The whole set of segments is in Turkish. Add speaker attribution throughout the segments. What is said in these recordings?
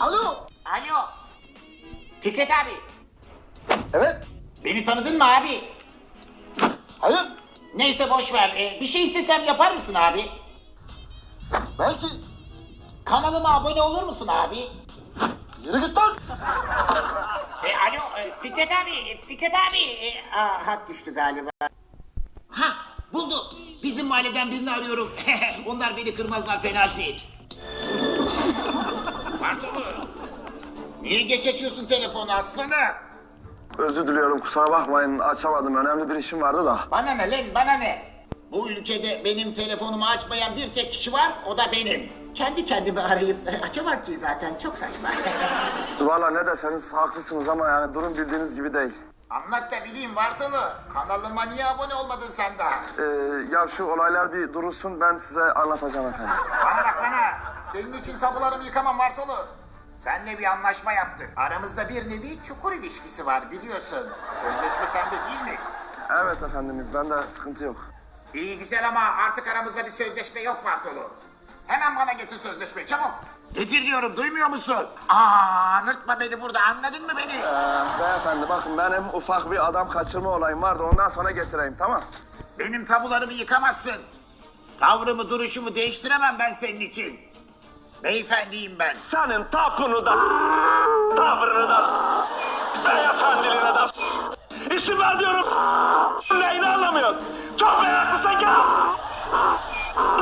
Speaker 1: Alo.
Speaker 2: Alo. Fikret abi.
Speaker 1: Evet.
Speaker 2: Beni tanıdın mı abi?
Speaker 1: Hayır.
Speaker 2: Neyse boş ver. Ee, bir şey istesem yapar mısın abi?
Speaker 1: Belki.
Speaker 2: Kanalıma abone olur musun abi?
Speaker 1: Yürü git lan.
Speaker 2: E, alo e, Fikret abi, e, Fikret abi. E, aa, hat düştü galiba. Ha buldum. Bizim mahalleden birini arıyorum. Onlar beni kırmazlar fenasi. Bartolu. Niye geç açıyorsun telefonu aslanım?
Speaker 3: Özür diliyorum kusura bakmayın açamadım önemli bir işim vardı da.
Speaker 2: Bana ne lan bana ne? Bu ülkede benim telefonumu açmayan bir tek kişi var o da benim. Kendi kendimi arayıp açamam ki zaten çok saçma.
Speaker 3: Valla ne deseniz haklısınız ama yani durum bildiğiniz gibi değil.
Speaker 2: Anlat da bileyim Bartolu. Kanalıma niye abone olmadın sen daha?
Speaker 3: Ee, ya şu olaylar bir durulsun ben size anlatacağım efendim.
Speaker 2: Bana bak bana. Senin için tabularımı yıkamam Bartolu. Seninle bir anlaşma yaptık. Aramızda bir nevi çukur ilişkisi var biliyorsun. Sözleşme sende değil mi?
Speaker 3: Evet efendimiz bende sıkıntı yok.
Speaker 2: İyi güzel ama artık aramızda bir sözleşme yok Bartolu. Hemen bana getir sözleşmeyi çabuk. Getir diyorum duymuyor musun? Aa nırtma beni burada anladın mı beni?
Speaker 3: Ee, beyefendi bakın benim ufak bir adam kaçırma olayım vardı ondan sonra getireyim tamam.
Speaker 2: Benim tabularımı yıkamazsın. Tavrımı duruşumu değiştiremem ben senin için. Beyefendiyim ben.
Speaker 3: Senin tapını da, tavrını da, beyefendiliğine de İşim var diyorum. Neyini anlamıyorsun? Çok meraklısın gel.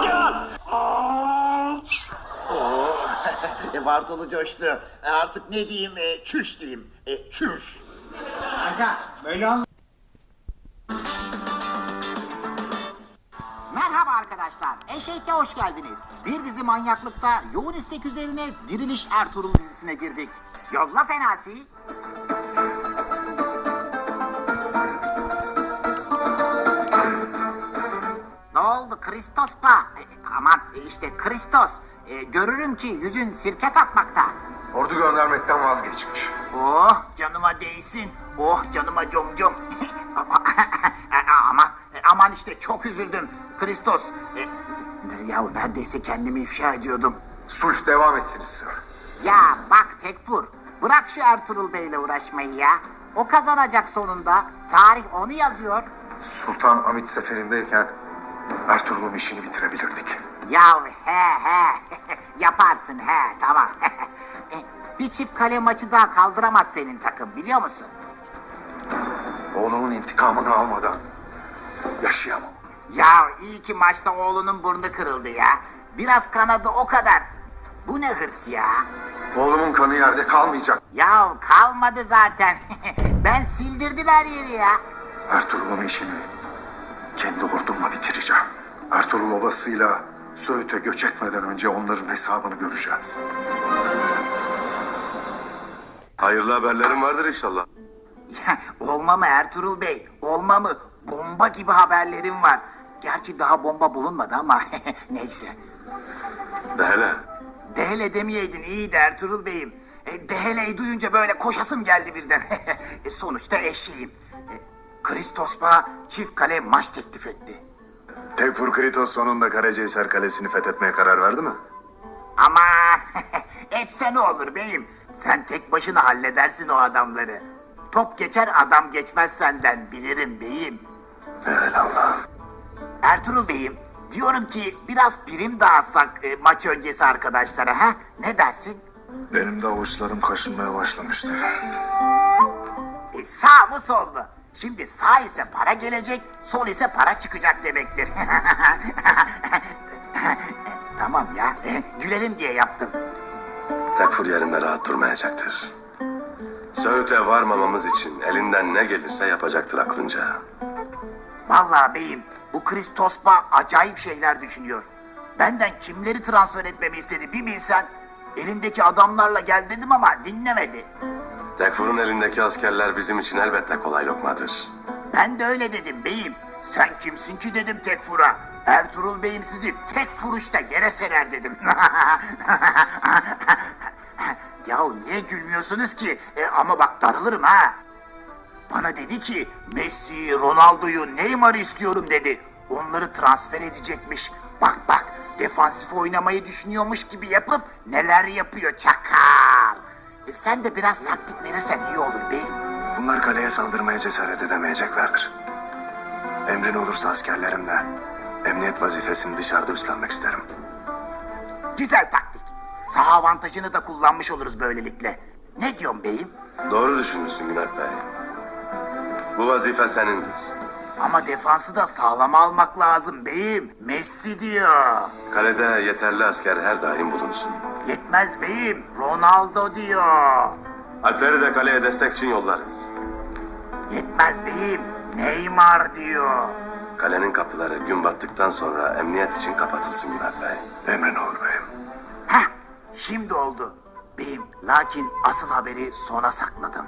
Speaker 3: Gel.
Speaker 2: Oo, e, Bartolu coştu. E, Artık ne diyeyim? E, çüş diyeyim. E, çüş.
Speaker 4: Kanka böyle olmaz.
Speaker 2: Arkadaşlar. Eşek'e hoş geldiniz. Bir dizi manyaklıkta yoğun istek üzerine Diriliş Ertuğrul dizisine girdik. Yolla fenasi. Ne oldu Kristos pa? E, aman e, işte Kristos. E, görürüm ki yüzün sirke satmakta.
Speaker 5: Ordu göndermekten vazgeçmiş.
Speaker 2: Oh canıma değsin. Oh canıma com com. aman, aman işte çok üzüldüm. Kristos. E, ya neredeyse kendimi ifşa ediyordum.
Speaker 5: Sulh devam etsin istiyorum.
Speaker 2: Ya bak Tekfur. Bırak şu Ertuğrul Bey'le uğraşmayı ya. O kazanacak sonunda. Tarih onu yazıyor.
Speaker 5: Sultan Hamit seferindeyken Ertuğrul'un işini bitirebilirdik.
Speaker 2: Ya he he. Yaparsın he tamam. E, Bir çift kale maçı daha kaldıramaz senin takım biliyor musun?
Speaker 5: Oğlumun intikamını almadan yaşayamam.
Speaker 2: Ya iyi ki maçta oğlunun burnu kırıldı ya. Biraz kanadı o kadar. Bu ne hırs ya?
Speaker 5: Oğlumun kanı yerde kalmayacak.
Speaker 2: Ya kalmadı zaten. ben sildirdim her yeri ya.
Speaker 5: Ertuğrul'un işini kendi ordumla bitireceğim. Ertuğrul obasıyla Söğüt'e göç etmeden önce onların hesabını göreceğiz.
Speaker 6: Hayırlı haberlerim vardır inşallah.
Speaker 2: Ya, Olma mı Ertuğrul Bey? Olma mı? Bomba gibi haberlerim var. Gerçi daha bomba bulunmadı ama neyse.
Speaker 6: De hele.
Speaker 2: Dehele demeyeydin iyiydi Ertuğrul Bey'im. E, Dehele'yi duyunca böyle koşasım geldi birden. e, sonuçta eşeğim. E, Kristospa çift kale maç teklif etti.
Speaker 6: Tekfur Kritos sonunda Karacahisar Kalesi'ni fethetmeye karar verdi mi?
Speaker 2: Aman etse ne olur beyim. Sen tek başına halledersin o adamları. Top geçer adam geçmez senden bilirim beyim.
Speaker 6: Evelallah.
Speaker 2: Ertuğrul beyim diyorum ki biraz prim dağıtsak e, maç öncesi arkadaşlara ha? Ne dersin?
Speaker 6: Benim de avuçlarım kaşınmaya başlamıştır.
Speaker 2: E, sağ mı sol mu? Şimdi sağ ise para gelecek, sol ise para çıkacak demektir. tamam ya, gülelim diye yaptım.
Speaker 6: Tekfur yerinde rahat durmayacaktır. Söğüt'e varmamamız için elinden ne gelirse yapacaktır aklınca.
Speaker 2: Vallahi beyim, bu Kristospa acayip şeyler düşünüyor. Benden kimleri transfer etmemi istedi bir bilsen. Elindeki adamlarla gel dedim ama dinlemedi.
Speaker 6: Tekfur'un elindeki askerler bizim için elbette kolay lokmadır.
Speaker 2: Ben de öyle dedim beyim. Sen kimsin ki dedim Tekfur'a. Ertuğrul beyim sizi tek vuruşta yere serer dedim. Yahu niye gülmüyorsunuz ki? E, ama bak darılırım ha. Bana dedi ki Messi, Ronaldo'yu, Neymar'ı istiyorum dedi. Onları transfer edecekmiş. Bak bak defansif oynamayı düşünüyormuş gibi yapıp neler yapıyor çakal. E sen de biraz taktik verirsen iyi olur beyim.
Speaker 5: Bunlar kaleye saldırmaya cesaret edemeyeceklerdir. Emrin olursa askerlerimle emniyet vazifesini dışarıda üstlenmek isterim.
Speaker 2: Güzel taktik. Saha avantajını da kullanmış oluruz böylelikle. Ne diyorsun beyim?
Speaker 6: Doğru düşünürsün Günalp Bey. Bu vazife senindir.
Speaker 2: Ama defansı da sağlam almak lazım beyim. Messi diyor.
Speaker 6: Kalede yeterli asker her daim bulunsun.
Speaker 2: Yetmez beyim. Ronaldo diyor.
Speaker 6: Alpleri de kaleye destek için yollarız.
Speaker 2: Yetmez beyim. Neymar diyor.
Speaker 6: Kalenin kapıları gün battıktan sonra emniyet için kapatılsın Günalp Bey.
Speaker 5: Emrin olur beyim.
Speaker 2: Şimdi oldu. Beyim, lakin asıl haberi sona sakladım.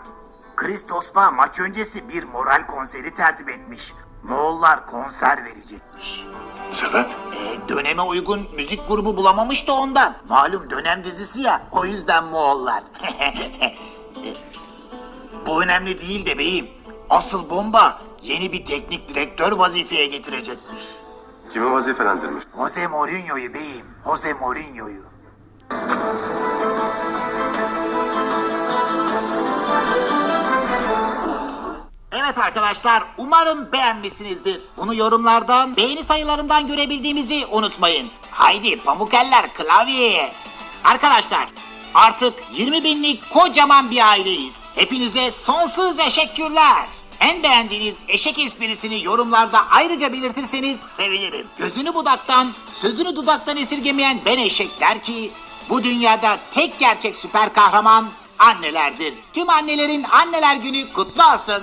Speaker 2: Kristospa maç öncesi bir moral konseri tertip etmiş. Moğollar konser verecekmiş.
Speaker 1: Sebep?
Speaker 2: E, döneme uygun müzik grubu bulamamış da ondan. Malum dönem dizisi ya, o yüzden Moğollar. E, Bu önemli değil de beyim. Asıl bomba yeni bir teknik direktör vazifeye getirecekmiş.
Speaker 6: Kimi vazifelendirmiş?
Speaker 2: Jose Mourinho'yu beyim, Jose Mourinho'yu. Evet arkadaşlar, umarım beğenmişsinizdir. Bunu yorumlardan, beğeni sayılarından görebildiğimizi unutmayın. Haydi pamuk eller klavyeye. Arkadaşlar, artık 20 binlik kocaman bir aileyiz. Hepinize sonsuz teşekkürler. En beğendiğiniz eşek esprisini yorumlarda ayrıca belirtirseniz sevinirim. Gözünü budaktan, sözünü dudaktan esirgemeyen ben eşek der ki, bu dünyada tek gerçek süper kahraman annelerdir. Tüm annelerin anneler günü kutlu olsun.